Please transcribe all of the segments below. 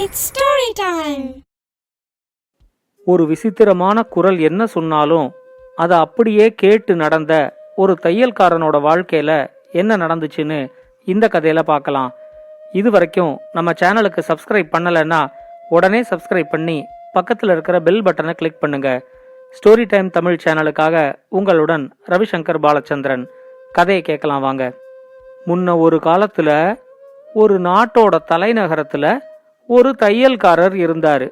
It's story time ஒரு விசித்திரமான குரல் என்ன சொன்னாலும் அதை அப்படியே கேட்டு நடந்த ஒரு தையல்காரனோட வாழ்க்கையில என்ன நடந்துச்சுன்னு இந்த கதையில பார்க்கலாம். இது வரைக்கும் நம்ம சேனலுக்கு சப்ஸ்கிரைப் பண்ணலைன்னா உடனே சப்ஸ்கிரைப் பண்ணி பக்கத்தில் இருக்கிற பெல் பட்டனை கிளிக் பண்ணுங்க. ஸ்டோரி டைம் தமிழ் சேனலுக்காக உங்களுடன் ரவிசங்கர் பாலச்சந்திரன். கதையை கேட்கலாம் வாங்க. முன்ன ஒரு காலத்துல ஒரு நாட்டோட தலைநகரத்துல ஒரு தையல்காரர் இருந்தார்.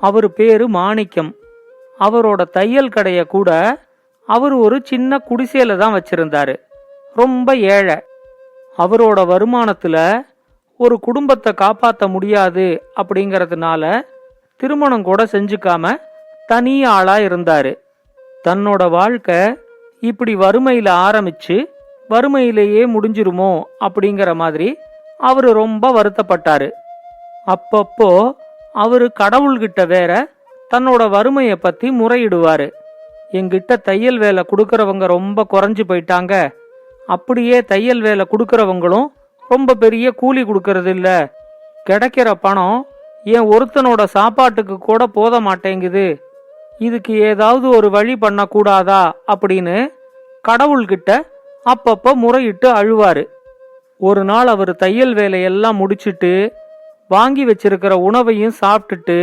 அவர் பேரு மாணிக்கம். அவரோட தையல் கடைய கூட அவர் ஒரு சின்ன குடிசையில தான் வச்சிருந்தாரு. ரொம்ப ஏழை. அவரோட வருமானத்துல ஒரு குடும்பத்தை காப்பாற்ற முடியாது அப்படிங்கறதுனால திருமணம் கூட செஞ்சுக்காம தனி ஆளா இருந்தாரு. தன்னோட வாழ்க்கை இப்படி வறுமையில ஆரம்பிச்சு வறுமையிலேயே முடிஞ்சிருமோ அப்படிங்கிற மாதிரி அவரு ரொம்ப வருத்தப்பட்டாரு. அப்பப்போ அவரு கடவுள்கிட்ட வேற தன்னோட வறுமையை பத்தி முறையிடுவாரு. எங்கிட்ட தையல் வேலை கொடுக்கறவங்க ரொம்ப குறைஞ்சு போயிட்டாங்க. அப்படியே தையல் வேலை கொடுக்கறவங்களும் ரொம்ப பெரிய கூலி கொடுக்கறது இல்ல கிடைக்கிற பணம் என் ஒருத்தனோட சாப்பாட்டுக்கு கூட போத மாட்டேங்குது. இதுக்கு ஏதாவது ஒரு வழி பண்ணக்கூடாதா அப்படின்னு கடவுள்கிட்ட அப்பப்போ முறையிட்டு அழுவாரு. ஒரு நாள் அவர் தையல் வேலையெல்லாம் முடிச்சிட்டு வாங்கி வச்சிருக்கிற உணவையும் சாப்பிட்டுட்டு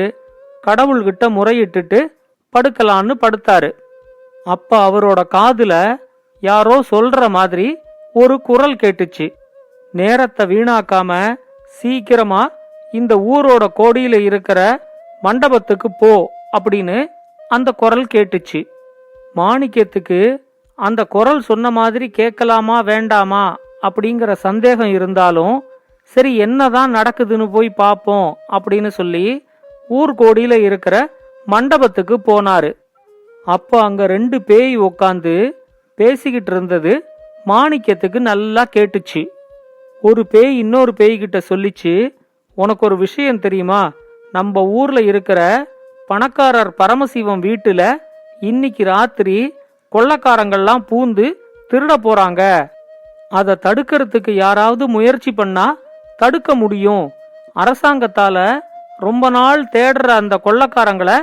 கடவுள்கிட்ட முறையிட்டுட்டு படுக்கலான்னு படுத்தாரு. அப்ப அவரோட காதுல யாரோ சொல்ற மாதிரி ஒரு குரல் கேட்டுச்சு. நேரத்தை வீணாக்காம சீக்கிரமா இந்த ஊரோட கோடியில இருக்கிற மண்டபத்துக்கு போ அப்படின்னு அந்த குரல் கேட்டுச்சு. மாணிக்கத்துக்கு அந்த குரல் சொன்ன மாதிரி கேட்கலாமா வேண்டாமா அப்படிங்கிற சந்தேகம் இருந்தாலும் சரி என்னதான் நடக்குதுன்னு போய் பார்ப்போம் அப்படின்னு சொல்லி ஊர்கோடியில இருக்கிற மண்டபத்துக்கு போனாரு. அப்போ அங்க ரெண்டு பேய் உக்காந்து பேசிக்கிட்டு இருந்தது மாணிக்கத்துக்கு நல்லா கேட்டுச்சு. ஒரு பேய் இன்னொரு பேய்கிட்ட சொல்லிச்சு உனக்கு ஒரு விஷயம் தெரியுமா? நம்ம ஊர்ல இருக்கிற பணக்காரர் பரமசிவம் வீட்டுல இன்னைக்கு ராத்திரி கொள்ளக்காரங்கள்லாம் பூந்து திருட போறாங்க. அதை தடுக்கிறதுக்கு யாராவது முயற்சி பண்ணா தடுக்க முடியும். அரசாங்கத்தால ரொம்ப நாள் தேடுற அந்த கொள்ளக்காரங்களை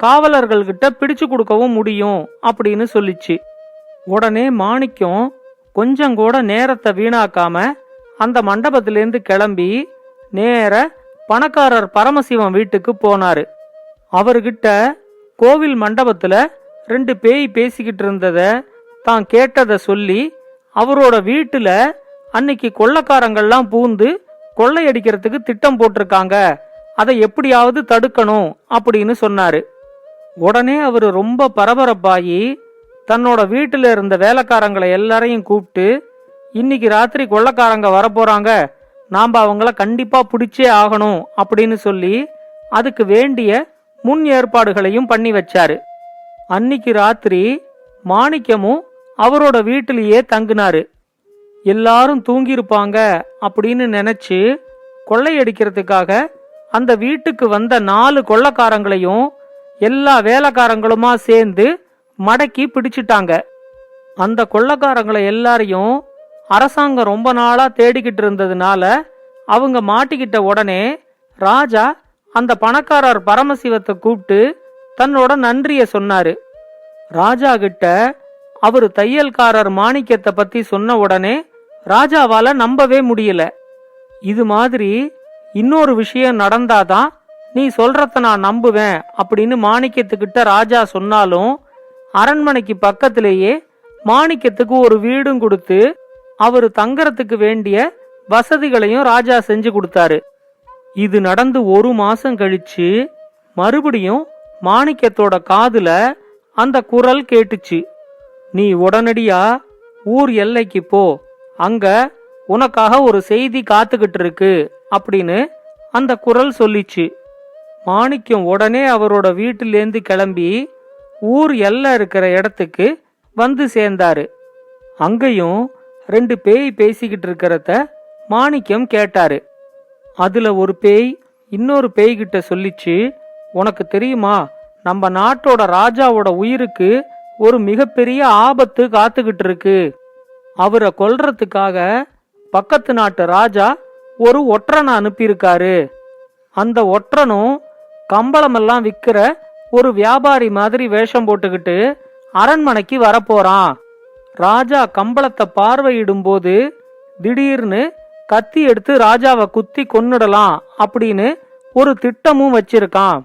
காவலர்கள்கிட்ட பிடிச்சு கொடுக்கவும் முடியும் அப்படின்னு சொல்லிச்சு. உடனே மாணிக்கம் கொஞ்சம் கூட நேரத்தை வீணாக்காம அந்த மண்டபத்திலேருந்து கிளம்பி நேர பணக்காரர் பரமசிவம் வீட்டுக்கு போனாரு. அவர்கிட்ட கோவில் மண்டபத்துல ரெண்டு பேய் பேசிக்கிட்டு இருந்தத தான் கேட்டதை சொல்லி அவரோட வீட்டுல அன்னைக்கு கொள்ளக்காரங்கள்லாம் பூந்து கொள்ளையடிக்கிறதுக்கு திட்டம் போட்டிருக்காங்க. அதை எப்படியாவது தடுக்கணும் அப்படின்னு சொன்னாரு. உடனே அவர் ரொம்ப பரபரப்பாகி தன்னோட வீட்டில் இருந்த வேலைக்காரங்களை எல்லாரையும் கூப்பிட்டு இன்னைக்கு ராத்திரி கொள்ளக்காரங்க வரப்போறாங்க. நாம் அவங்கள கண்டிப்பா பிடிச்சே ஆகணும் அப்படின்னு சொல்லி அதுக்கு வேண்டிய முன் ஏற்பாடுகளையும் பண்ணி வச்சாரு. அன்னிக்கு ராத்திரி மாணிக்கமும் அவரோட வீட்டிலேயே தங்குனாரு. எல்லாரும் தூங்கியிருப்பாங்க அப்படின்னு நினைச்சு கொள்ளையடிக்கிறதுக்காக அந்த வீட்டுக்கு வந்த நாலு கொள்ளக்காரங்களையும் எல்லா வேலைக்காரங்களுமா சேர்ந்து மடக்கி பிடிச்சிட்டாங்க. அந்த கொள்ளக்காரங்களை எல்லாரையும் அரசாங்கம் ரொம்ப நாளா தேடிக்கிட்டு இருந்ததுனால அவங்க மாட்டிக்கிட்ட உடனே ராஜா அந்த பணக்காரர் பரமசிவத்தை கூப்பிட்டு தன்னோட நன்றிய சொன்னாரு. ராஜா கிட்ட அவரு தையல்காரர் மாணிக்கத்தை பத்தி சொன்ன உடனே ராஜாவால நம்பவே முடியல. இது மாதிரி இன்னொரு விஷயம் நடந்தாதான் நீ சொல்றத நான் நம்புவேன் அப்படின்னு மாணிக்கத்துக்கிட்ட ராஜா சொன்னாலும் அரண்மனைக்கு பக்கத்திலேயே மாணிக்கத்துக்கு ஒரு வீடும் கொடுத்து அவர் தங்கறதுக்கு வேண்டிய வசதிகளையும் ராஜா செஞ்சு கொடுத்தாரு. இது நடந்து ஒரு மாசம் கழிச்சு மறுபடியும் மாணிக்கத்தோட காதுல அந்த குரல் கேட்டுச்சு. நீ உடனடியா ஊர் எல்லைக்கு போ. அங்க உனக்காக ஒரு செய்தி காத்துக்கிட்டு இருக்கு அப்படின்னு அந்த குரல் சொல்லிச்சு. மாணிக்கம் உடனே அவரோட வீட்டிலேருந்து கிளம்பி ஊர் எல்லாம் இருக்கிற இடத்துக்கு வந்து சேர்ந்தாரு. அங்கேயும் ரெண்டு பேய் பேசிக்கிட்டு இருக்கிறத மாணிக்கம் கேட்டாரு. அதுல ஒரு பேய் இன்னொரு பேய்கிட்ட சொல்லிச்சு உனக்கு தெரியுமா நம்ம நாட்டோட ராஜாவோட உயிருக்கு ஒரு மிகப்பெரிய ஆபத்து காத்துக்கிட்டு இருக்கு அவரை கொல்றதுக்காக பக்கத்து நாட்டு ராஜா ஒரு ஒற்றனை அனுப்பியிருக்காரு. அந்த ஒற்றனும் கம்பளமெல்லாம் விற்கிற ஒரு வியாபாரி மாதிரி வேஷம் போட்டுக்கிட்டு அரண்மனைக்கு வரப்போறான். ராஜா கம்பளத்தை பார்வையிடும்போது திடீர்னு கத்தி எடுத்து ராஜாவை குத்தி கொன்னுடலாம் அப்படின்னு ஒரு திட்டமும் வச்சிருக்கான்.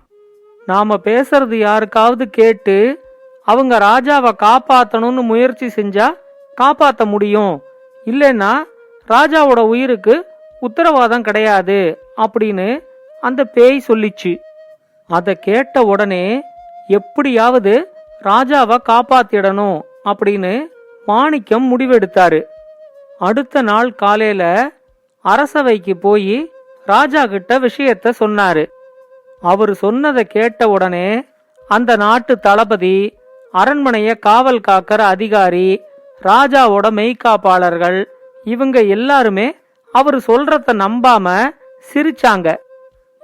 நாம பேசுறது யாருக்காவது கேட்டு அவங்க ராஜாவை காப்பாத்தணும்னு முயற்சி செஞ்சா காப்பாத்த முடியும். இல்லைன்னா ராஜாவோட உயிருக்கு உத்தரவாதம் கிடையாது அப்படின்னு அந்த பேய் சொல்லிச்சு. அதை கேட்ட உடனே எப்படியாவது ராஜாவை காப்பாத்திடணும் அப்படின்னு மாணிக்கம் முடிவெடுத்தாரு. அடுத்த நாள் காலையில அரசவைக்கு போய் ராஜா கிட்ட விஷயத்த சொன்னாரு. அவர் சொன்னதை கேட்ட உடனே அந்த நாட்டு தளபதி அரண்மனைய காவல் காக்கிற அதிகாரி ராஜாவோட மெய்காப்பாளர்கள் இவங்க எல்லாருமே அவர் சொல்றத நம்பாம சிரிச்சாங்க.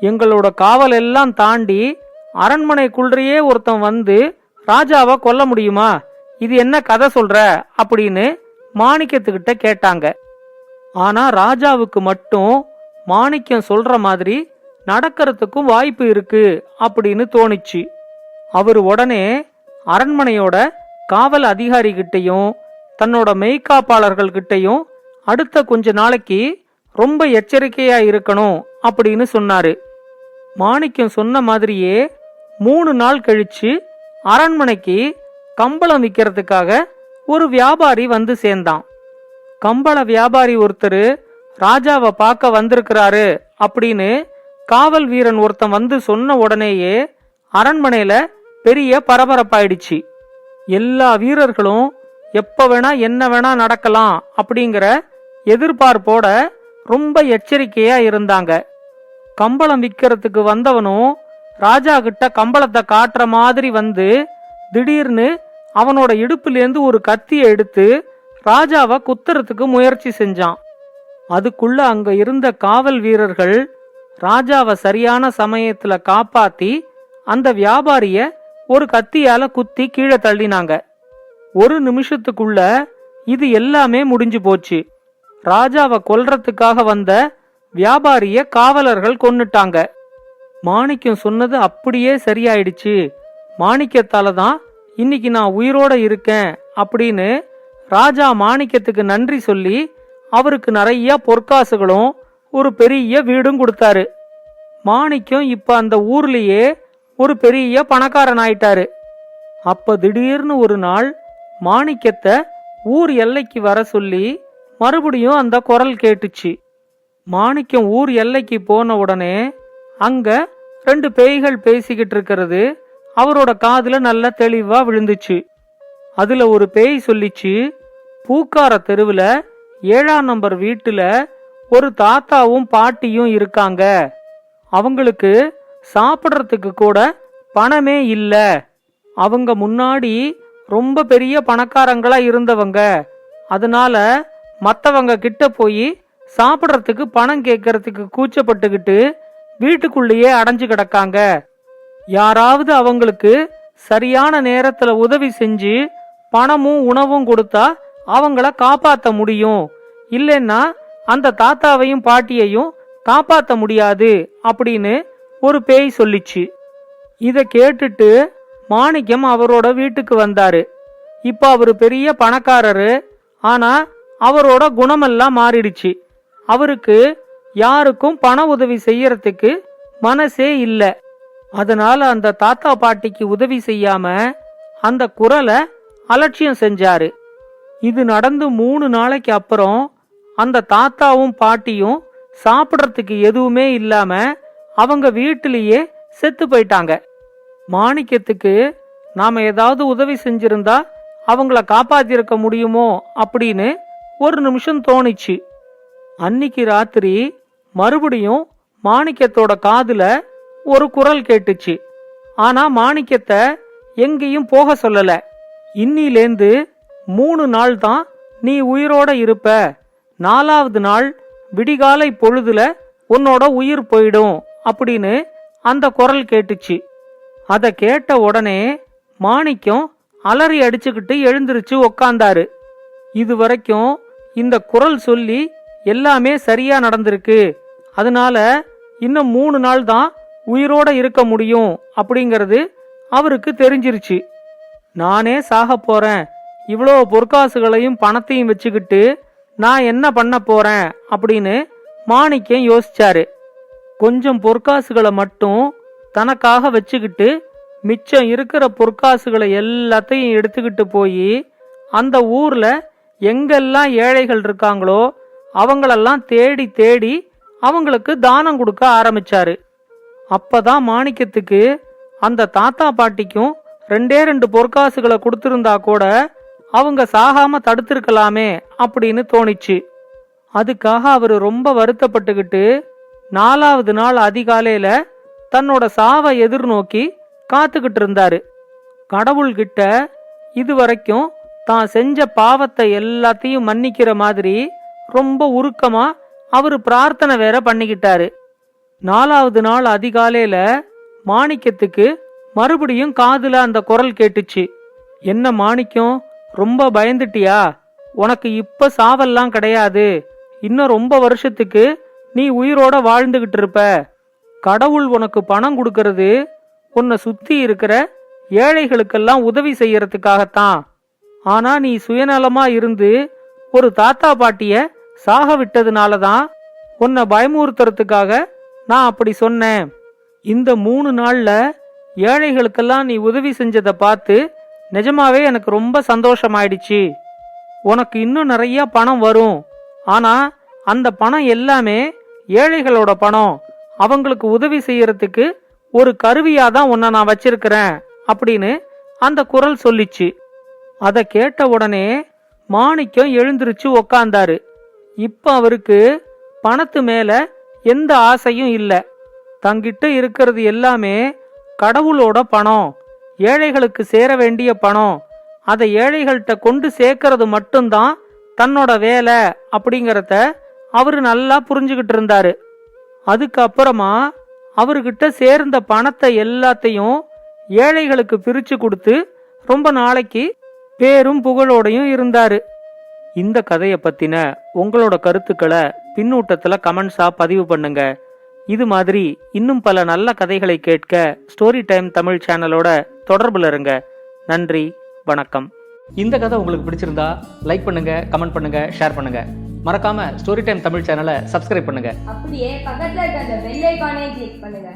எங்களோட காவல் எல்லாம் தாண்டி அரண்மனைக்குள்ளேயே ஒருத்தன் வந்து ராஜாவை கொல்ல முடியுமா? இது என்ன கதை சொல்ற? அப்படின்னு மாணிக்கத்துக்கிட்ட கேட்டாங்க. ஆனா ராஜாவுக்கு மட்டும் மாணிக்கம் சொல்ற மாதிரி நடக்கிறதுக்கும் வாய்ப்பு இருக்கு அப்படின்னு தோணுச்சு. அவர் உடனே அரண்மனையோட காவல் அதிகாரிகிட்டையும் தன்னோட மெய்காப்பாளர்கள்கிட்டையும் அடுத்த கொஞ்ச நாளைக்கு ரொம்ப எச்சரிக்கையா இருக்கணும் அப்படின்னு சொன்னாரு. மாணிக்கம் சொன்ன மாதிரியே மூணு நாள் கழிச்சு அரண்மனைக்கு கம்பளம் விற்கிறதுக்காக ஒரு வியாபாரி வந்து சேர்ந்தான். கம்பள வியாபாரி ஒருத்தர் ராஜாவை பார்க்க வந்திருக்கிறாரு அப்படின்னு காவல் வீரன் ஒருத்தன் வந்து சொன்ன உடனேயே அரண்மனையில பெரிய பரபரப்பாயிடுச்சு. எல்லா வீரர்களும் எப்போ வேணா என்ன வேணா நடக்கலாம் அப்படிங்கிற எதிர்பார்ப்போட ரொம்ப எச்சரிக்கையா இருந்தாங்க. கம்பளம் விற்கிறதுக்கு வந்தவனும் ராஜா கிட்ட கம்பளத்தை காட்டுற மாதிரி வந்து திடீர்னு அவனோட இடுப்புலேருந்து ஒரு கத்தியை எடுத்து ராஜாவை குத்துறதுக்கு முயற்சி செஞ்சான். அதுக்குள்ள அங்க இருந்த காவல் வீரர்கள் ராஜாவை சரியான சமயத்துல காப்பாத்தி அந்த வியாபாரிய ஒரு கத்தியால குத்தி கீழே தள்ளினாங்க. ஒரு நிமிஷத்துக்குள்ள இது எல்லாமே முடிஞ்சு போச்சு. ராஜாவை கொல்றதுக்காக வந்த வியாபாரிய காவலர்கள் கொன்னுட்டாங்க. மாணிக்கம் சொன்னது அப்படியே சரியாயிடுச்சு. மாணிக்கத்தால தான் இன்னைக்கு நான் உயிரோட இருக்கேன் அப்படின்னு ராஜா மாணிக்கத்துக்கு நன்றி சொல்லி அவருக்கு நிறைய பொற்காசுகளும் ஒரு பெரிய வீடும் கொடுத்தாரு. மாணிக்கம் இப்ப அந்த ஊர்லயே ஒரு பெரிய பணக்காரன் ஆயிட்டாரு அப்ப திடீர்னு ஒரு நாள் மாணிக்கத்தை ஊர் எல்லைக்கு வர சொல்லி மறுபடியும் அந்த குரல் கேட்டுச்சு. மாணிக்கம் ஊர் எல்லைக்கு போன உடனே அங்க ரெண்டு பேய்கள் பேசிக்கிட்டு இருக்கிறது அவரோட காதுல நல்ல தெளிவா விழுந்துச்சு. அதுல ஒரு பேய் சொல்லிச்சு பூக்கார தெருவுல ஏழாம் நம்பர் வீட்டுல ஒரு தாத்தாவும் பாட்டியும் இருக்காங்க. அவங்களுக்கு சாப்பிட்றதுக்கு கூட பணமே இல்ல. அவங்க முன்னாடி ரொம்ப பெரிய பணக்காரங்களா இருந்தவங்க. அதனால மத்தவங்க கிட்ட போய் சாப்பிட்றதுக்கு பணம் கேட்கறதுக்கு கூச்சப்பட்டுக்கிட்டு வீட்டுக்குள்ளேயே அடைஞ்சு கிடக்காங்க. யாராவது அவங்களுக்கு சரியான நேரத்துல உதவி செஞ்சு பணமும் உணவும் கொடுத்தா அவங்கள காப்பாத்த முடியும். இல்லைன்னா அந்த தாத்தாவையும் பாட்டியையும் காப்பாத்த முடியாது அப்படின்னு ஒரு பேய் சொல்லிச்சு. இத கேட்டுட்டு மாணிக்கம் அவரோட வீட்டுக்கு வந்தாரு. இப்போ அவர் பெரிய பணக்காரரு. ஆனா அவரோட குணமெல்லாம் மாறிடுச்சு. அவருக்கு யாருக்கும் பண உதவி செய்யறதுக்கு மனசே இல்லை. அதனால அந்த தாத்தா பாட்டிக்கு உதவி செய்யாம அந்த குரலை அலட்சியம் செஞ்சாரு. இது நடந்து மூணு நாளைக்கு அப்புறம் அந்த தாத்தாவும் பாட்டியும் சாப்பிட்றதுக்கு எதுவுமே இல்லாம அவங்க வீட்டிலேயே செத்து போயிட்டாங்க. மாணிக்கத்துக்கு நாம ஏதாவது உதவி செஞ்சிருந்தா அவங்கள காப்பாத்திருக்க முடியுமோ அப்படின்னு ஒரு நிமிஷம் தோணுச்சு. அன்னிக்கு ராத்திரி மறுபடியும் மாணிக்கத்தோட காதுல ஒரு குரல் கேட்டுச்சு. ஆனா மாணிக்கத்தை எங்கேயும் போக சொல்லல. இன்னிலேந்து மூணு நாள் தான் நீ உயிரோட இருப்ப. நாலாவது நாள் விடிகாலை பொழுதுல உன்னோட உயிர் போயிடும் அப்படின்னு அந்த குரல் கேட்டுச்சு. அதை கேட்ட உடனே மாணிக்கம் அலறி அடிச்சுக்கிட்டு எழுந்திருச்சு உக்காந்தாரு. இது வரைக்கும் இந்த குரல் சொல்லி எல்லாமே சரியா நடந்திருக்கு. அதனால இன்னும் மூணு நாள் தான் உயிரோட இருக்க முடியும் அப்படிங்கிறது அவருக்கு தெரிஞ்சிருச்சு. நானே சாக போறேன். இவ்வளோ பொற்காசுகளையும் பணத்தையும் வச்சுக்கிட்டு நான் என்ன பண்ண போறேன் அப்படின்னு மாணிக்கம் யோசிச்சாரு. கொஞ்சம் பொற்காசுகளை மட்டும் தனக்காக வச்சுக்கிட்டு மிச்சம் இருக்கிற பொற்காசுகளை எல்லாத்தையும் எடுத்துக்கிட்டு போய் அந்த ஊர்ல எங்கெல்லாம் ஏழைகள் இருக்காங்களோ அவங்களெல்லாம் தேடி தேடி அவங்களுக்கு தானம் கொடுக்க ஆரம்பிச்சாரு. அப்பதான் மாணிக்கத்துக்கு அந்த தாத்தா பாட்டிக்கும் ரெண்டே ரெண்டு பொற்காசுகளை கொடுத்திருந்தா கூட அவங்க சாகாம தடுத்திருக்கலாமே அப்படின்னு தோணிச்சு. அதுக்காக அவர் ரொம்ப வருத்தப்பட்டுக்கிட்டு நாலாவது நாள் அதிகாலையில தன்னோட சாவை எதிர்நோக்கி காத்துக்கிட்டு இருந்தாரு. கடவுள்கிட்ட இதுவரைக்கும் தான் செஞ்ச பாவத்தை எல்லாத்தையும் மன்னிக்கிற மாதிரி ரொம்ப உருக்கமா அவரு பிரார்த்தனை வேற பண்ணிக்கிட்டாரு. நாலாவது நாள் அதிகாலையில மாணிக்கத்துக்கு மறுபடியும் காதுல அந்த குரல் கேட்டுச்சு. என்ன மாணிக்கம் ரொம்ப பயந்துட்டியா? உனக்கு இப்ப சாவெல்லாம் கிடையாது. இன்னும் ரொம்ப வருஷத்துக்கு நீ உயிரோட வாழ்ந்துகிட்டு இருப்ப. கடவுள் உனக்கு பணம் கொடுக்கறது உன்னை சுத்தி இருக்கிற ஏழைகளுக்கெல்லாம் உதவி செய்யறதுக்காகத்தான். ஆனா நீ சுயநலமா இருந்து ஒரு தாத்தா பாட்டிய சாக விட்டதுனால தான் உன்னை பயமுறுத்துறதுக்காக நான் அப்படி சொன்னேன். இந்த மூணு நாள்ல ஏழைகளுக்கெல்லாம் நீ உதவி செஞ்சதை பார்த்து நிஜமாவே எனக்கு ரொம்ப சந்தோஷமாயிடுச்சு. உனக்கு இன்னும் நிறைய பணம் வரும். ஆனா அந்த பணம் எல்லாமே ஏழைகளோட பணம். அவங்களுக்கு உதவி செய்யறதுக்கு ஒரு கருவியா தான் உன்னை நான் வச்சிருக்கிறேன் அப்படின்னு அந்த குரல் சொல்லிச்சு. அதை கேட்ட உடனே மாணிக்கம் எழுந்திருச்சு உக்காந்தாரு. இப்ப அவருக்கு பணத்து மேல எந்த ஆசையும் இல்ல. தங்கிட்ட இருக்கிறது எல்லாமே கடவுளோட பணம் ஏழைகளுக்கு சேர வேண்டிய பணம் அதை ஏழைகள்கிட்ட கொண்டு சேர்க்கறது மட்டும்தான் தன்னோட வேலை அப்படிங்கறத அவரு நல்லா புரிஞ்சுகிட்டு இருந்தாரு. அதுக்கப்புறமா அவர்கிட்ட சேர்ந்த பணத்தை எல்லாத்தையும் ஏழைகளுக்கு பிரிச்சு கொடுத்து ரொம்ப நாளைக்கு பேரும் புகழோடையும் இருந்தாரு. இந்த கதையை பத்தின உங்களோட கருத்துக்களை பின்னூட்டத்துல கமெண்ட்ஸா பதிவு பண்ணுங்க. இது மாதிரி இன்னும் பல நல்ல கதைகளை கேட்க ஸ்டோரி டைம் தமிழ் சேனலோட தொடர்புல இருங்க. நன்றி வணக்கம். இந்த கதை உங்களுக்கு பிடிச்சிருந்தா லைக் பண்ணுங்க கமெண்ட் பண்ணுங்க ஷேர் பண்ணுங்க. மறக்காம ஸ்டோரி டைம் தமிழ் சேனலை சப்ஸ்கிரைப் பண்ணுங்க. அப்படியே பக்கத்துல இருக்க அந்த பெல் ஐகானையும் கிளிக் பண்ணுங்க.